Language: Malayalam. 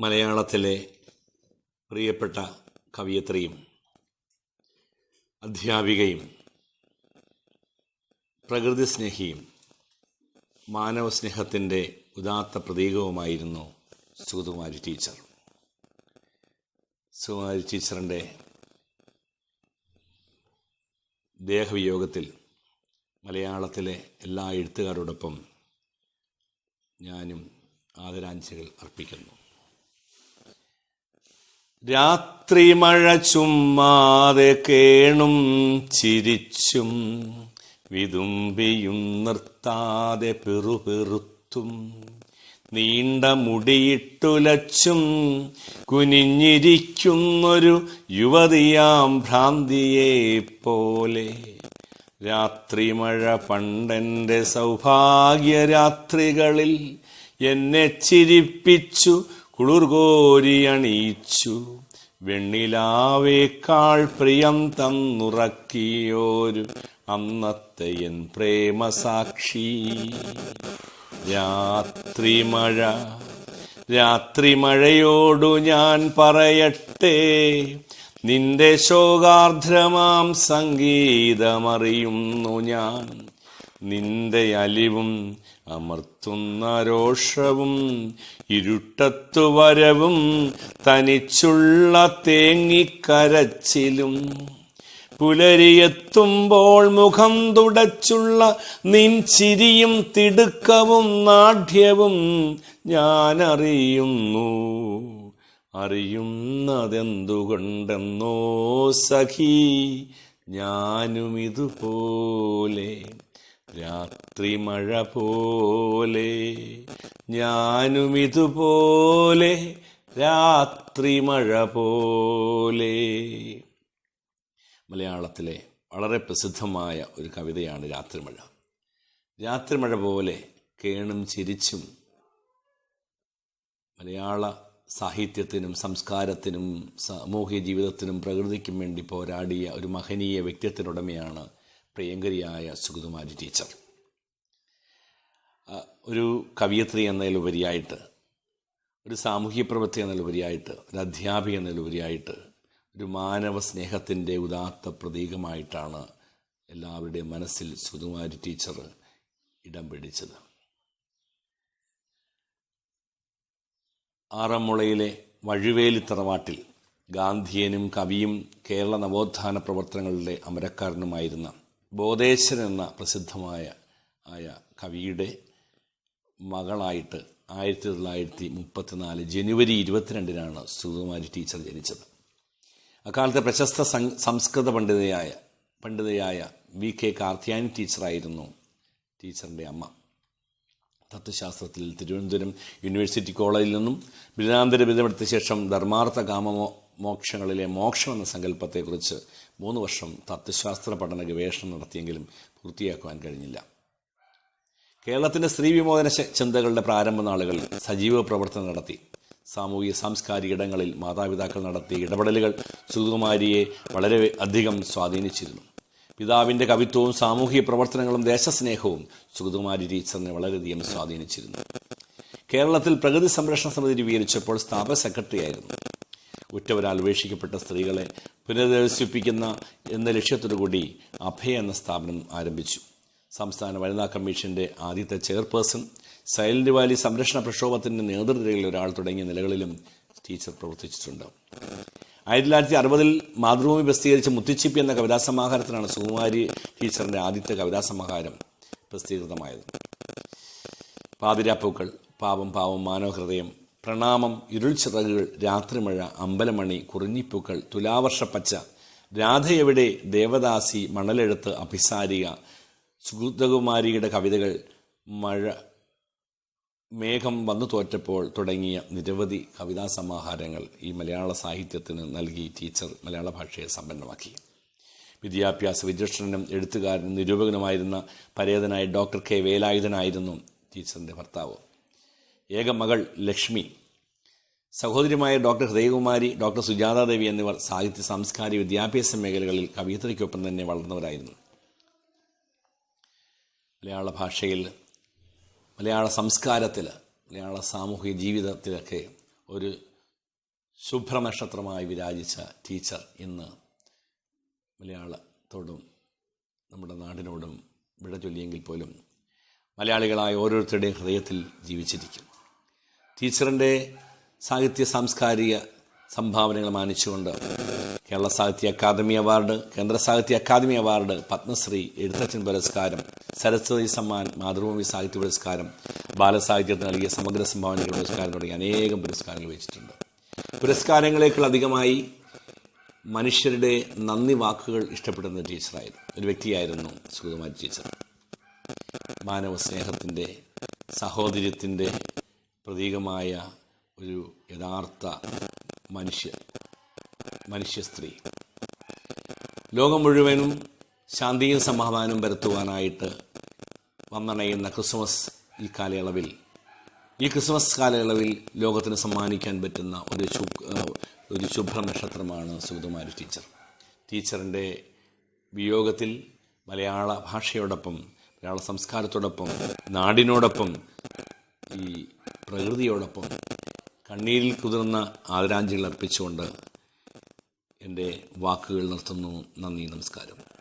മലയാളത്തിലെ പ്രിയപ്പെട്ട കവിയത്രിയും അധ്യാപികയും പ്രകൃതി സ്നേഹിയും മാനവസ്നേഹത്തിന്റെ ഉദാത്ത പ്രതീകവുമായിരുന്നു സുകുമാരി ടീച്ചർ. സുകുമാരി ടീച്ചറിന്റെ ദേഹവിയോഗത്തിൽ മലയാളത്തിലെ എല്ലാ എഴുത്തുകാരോടൊപ്പം ഞാനും ആദരാഞ്ജലികൾ അർപ്പിക്കുന്നു. രാത്രി മഴ ചുമ്മാതെ കേണും ചിരിച്ചും വിതുമ്പിയും നിർത്താതെ പെറുപെറുത്തും നീണ്ട മുടിയിട്ടുലച്ചും കുനിഞ്ഞിരിക്കുന്നൊരു യുവതിയാം ഭ്രാന്തിയെ പോലെ. രാത്രി മഴ പണ്ടെന്റെ സൗഭാഗ്യരാത്രികളിൽ എന്നെ ചിരിപ്പിച്ചു കുളിർകോരി അണിയിച്ചു. വെണ്ണിലാവേക്കാൾ പ്രിയം തന്നുറക്കിയോരു അന്നത്തെ എൻ പ്രേമസാക്ഷി. രാത്രി മഴ രാത്രി മഴയോടു ഞാൻ പറയട്ടെ. നിന്റെ ശോകാർദ്രമാം സംഗീതമറിയുന്നു ഞാൻ. നിന്റെ അലിവും അമർത്തുന്ന രോഷവും ഇരുട്ടത്തു വരവും തനിച്ചുള്ള തേങ്ങിക്കരച്ചിലും. പുലരിയെത്തുമ്പോൾ മുഖം തുടച്ചുള്ള നിൻ ചിരിയും തിടുക്കവും നാഢ്യവും ഞാൻ അറിയുന്നു അറിയുന്നതെന്തുകൊണ്ടെന്നോ സഖി ഞാനും ഇതുപോലെ രാത്രി മഴ പോലെ ഞാനും ഇതുപോലെ രാത്രി മഴ പോലെ. മലയാളത്തിലെ വളരെ പ്രസിദ്ധമായ ഒരു കവിതയാണ് രാത്രിമഴ രാത്രിമഴ പോലെ കേണും ചിരിച്ചും മലയാള സാഹിത്യത്തിനും സംസ്കാരത്തിനും സാമൂഹ്യ ജീവിതത്തിനും പ്രകൃതിക്കും വേണ്ടി പോരാടിയ ഒരു മഹനീയ വ്യക്തിത്വത്തിനുടമയാണ് പ്രിയങ്കരിയായ സുഗതകുമാരി ടീച്ചർ. ഒരു കവിയത്രി എന്നതിലുപരിയായിട്ട് ഒരു സാമൂഹ്യ പ്രവൃത്തി എന്നതിലുപരിയായിട്ട് ഒരു അധ്യാപിക എന്നതിലുപരിയായിട്ട് ഒരു മാനവ സ്നേഹത്തിന്റെ ഉദാത്ത പ്രതീകമായിട്ടാണ് എല്ലാവരുടെയും മനസ്സിൽ സുകുമാരി ടീച്ചർ ഇടം പിടിച്ചത്. ആറന്മുളയിലെ വഴുവേലി തറവാട്ടിൽ ഗാന്ധിയനും കവിയും കേരള നവോത്ഥാന പ്രവർത്തനങ്ങളുടെ അമരക്കാരനുമായിരുന്ന ബോധേശ്വരൻ എന്ന പ്രസിദ്ധമായ ആയ കവിയുടെ മകളായിട്ട് ആയിരത്തി തൊള്ളായിരത്തി മുപ്പത്തിനാല് ജനുവരി ഇരുപത്തിരണ്ടിനാണ് സുകുമാരി ടീച്ചർ ജനിച്ചത്. അക്കാലത്തെ പ്രശസ്ത സംസ്കൃത പണ്ഡിതയായ പണ്ഡിതയായ വി കെ കാർത്തിയാനി ടീച്ചറായിരുന്നു ടീച്ചറിന്റെ അമ്മ. തത്വശാസ്ത്രത്തിൽ തിരുവനന്തപുരം യൂണിവേഴ്സിറ്റി കോളേജിൽ നിന്നും ബിരുദാന്തര ബിരുദമെടുത്ത ശേഷം ധർമാർത്ഥ കാമ മോക്ഷങ്ങളിലെ മോക്ഷം എന്ന സങ്കല്പത്തെക്കുറിച്ച് മൂന്ന് വർഷം തത്വശാസ്ത്ര പഠന ഗവേഷണം നടത്തിയെങ്കിലും പൂർത്തിയാക്കുവാൻ കഴിഞ്ഞില്ല. കേരളത്തിന്റെ സ്ത്രീ വിമോചന ചിന്തകളുടെ പ്രാരംഭ നാളുകളിൽ സജീവ പ്രവർത്തനം നടത്തി. സാമൂഹിക സാംസ്കാരിക ഇടങ്ങളിൽ മാതാപിതാക്കൾ നടത്തിയ ഇടപെടലുകൾ സുകുമാരിയെ വളരെ അധികം സ്വാധീനിച്ചിരുന്നു. പിതാവിന്റെ കവിത്വവും സാമൂഹിക പ്രവർത്തനങ്ങളും ദേശസ്നേഹവും സുഗതകുമാരി ടീച്ചറിനെ വളരെയധികം സ്വാധീനിച്ചിരുന്നു. കേരളത്തിൽ പ്രകൃതി സംരക്ഷണ സമിതി രൂപീകരിച്ചപ്പോൾ സ്ഥാപക സെക്രട്ടറി ആയിരുന്നു. ഉറ്റവരാൽ ഉപേക്ഷിക്കപ്പെട്ട സ്ത്രീകളെ പുനരധിവസിപ്പിക്കുന്ന എന്ന ലക്ഷ്യത്തോടുകൂടി അഭയ എന്ന സ്ഥാപനം ആരംഭിച്ചു. സംസ്ഥാന വനിതാ കമ്മീഷന്റെ ആദ്യത്തെ ചെയർപേഴ്സൺ സൈലന്റ് വാലി സംരക്ഷണ പ്രക്ഷോഭത്തിന്റെ നേതൃനിരയിൽ ഒരാൾ തുടങ്ങിയ നിലകളിലും ടീച്ചർ പ്രവർത്തിച്ചിട്ടുണ്ട്. ആയിരത്തി തൊള്ളായിരത്തി അറുപതിൽ മാതൃഭൂമി പ്രസിദ്ധീകരിച്ച മുത്തിച്ചിപ്പി എന്ന കവിതാസമാഹാരത്തിനാണ് സുകുമാരി ടീച്ചറിന്റെ ആദ്യത്തെ കവിതാസമാഹാരം പ്രസിദ്ധീകൃതമായത്. പാതിരാപ്പൂക്കൾ പാവം പാവം മാനവഹൃദയം പ്രണാമം ഇരുൾ ചിറകുകൾ രാത്രിമഴ അമ്പലമണി കുറിഞ്ഞിപ്പൂക്കൾ തുലാവർഷപ്പച്ച രാധയെവിടെ ദേവദാസി മണലെഴുത്ത് അഭിസാരിക സുഗതകുമാരിയുടെ കവിതകൾ മഴ മേഘം വന്നു തോറ്റപ്പോൾ തുടങ്ങിയ നിരവധി കവിതാ സമാഹാരങ്ങൾ ഈ മലയാള സാഹിത്യത്തിന് നൽകി ടീച്ചർ മലയാള ഭാഷയെ സമ്പന്നമാക്കി. വിദ്യാഭ്യാസ വിചക്ഷണനും എഴുത്തുകാരനും നിരൂപകനുമായിരുന്ന പരേതനായ ഡോക്ടർ കെ വേലായുധനായിരുന്നു ടീച്ചറിന്റെ ഭർത്താവ്. ഏക മകൾ ലക്ഷ്മി സഹോദരിമായ ഡോക്ടർ ഹൃദയകുമാരി ഡോക്ടർ സുജാതാദേവി എന്നിവർ സാഹിത്യ സാംസ്കാരിക വിദ്യാഭ്യാസ മേഖലകളിൽ കവിയത്രയ്ക്കൊപ്പം തന്നെ വളർന്നവരായിരുന്നു. മലയാള ഭാഷയിൽ മലയാള സംസ്കാരത്തിൽ മലയാള സാമൂഹിക ജീവിതത്തിലൊക്കെ ഒരു ശുഭ്രനക്ഷത്രമായി വിരാജിച്ച ടീച്ചർ ഇന്ന് മലയാളത്തോടും നമ്മുടെ നാടിനോടും വിട ചൊല്ലിയെങ്കിൽ പോലും മലയാളികളായ ഓരോരുത്തരുടെയും ഹൃദയത്തിൽ ജീവിച്ചിരിക്കും. ടീച്ചറിന്റെ സാഹിത്യ സാംസ്കാരിക സംഭാവനകൾ മാനിച്ചുകൊണ്ട് കേരള സാഹിത്യ അക്കാദമി അവാർഡ് കേന്ദ്ര സാഹിത്യ അക്കാദമി അവാർഡ് പത്മശ്രീ എഴുത്തച്ഛൻ പുരസ്കാരം സരസ്വതി സമ്മാൻ മാതൃഭൂമി സാഹിത്യ പുരസ്കാരം ബാലസാഹിത്യത്തിന് നൽകിയ സമഗ്ര സംഭാവനകൾ പുരസ്കാരം തുടങ്ങി അനേകം പുരസ്കാരങ്ങൾ വെച്ചിട്ടുണ്ട്. പുരസ്കാരങ്ങളേക്കാൾ അധികമായി മനുഷ്യരുടെ നന്ദി വാക്കുകൾ ഇഷ്ടപ്പെടുന്ന ടീച്ചറായിരുന്നു. ഒരു വ്യക്തിയായിരുന്നു സുഗതകുമാരി ടീച്ചർ. മാനവ സ്നേഹത്തിന്റെ സഹോദര്യത്തിന്റെ പ്രതീകമായ ഒരു യഥാർത്ഥ മനുഷ്യ മനുഷ്യ സ്ത്രീ ലോകം മുഴുവനും ശാന്തിയും സമാധാനവും വരുത്തുവാനായിട്ട് വന്നണയുന്ന ക്രിസ്മസ് ഈ കാലയളവിൽ ഈ ക്രിസ്മസ് കാലയളവിൽ ലോകത്തിന് സമ്മാനിക്കാൻ പറ്റുന്ന ഒരു ഒരു ശുഭ്ര നക്ഷത്രമാണ് സുഗതകുമാരി ടീച്ചർ. ടീച്ചറിന്റെ വിയോഗത്തിൽ മലയാള ഭാഷയോടൊപ്പം മലയാള സംസ്കാരത്തോടൊപ്പം നാടിനോടൊപ്പം ഈ പ്രകൃതിയോടൊപ്പം കണ്ണീരിൽ കുതിർന്ന ആദരാഞ്ജലികൾ അർപ്പിച്ചുകൊണ്ട് എന്റെ വാക്കുകൾ നിർത്തുന്നു. നന്ദി നമസ്കാരം.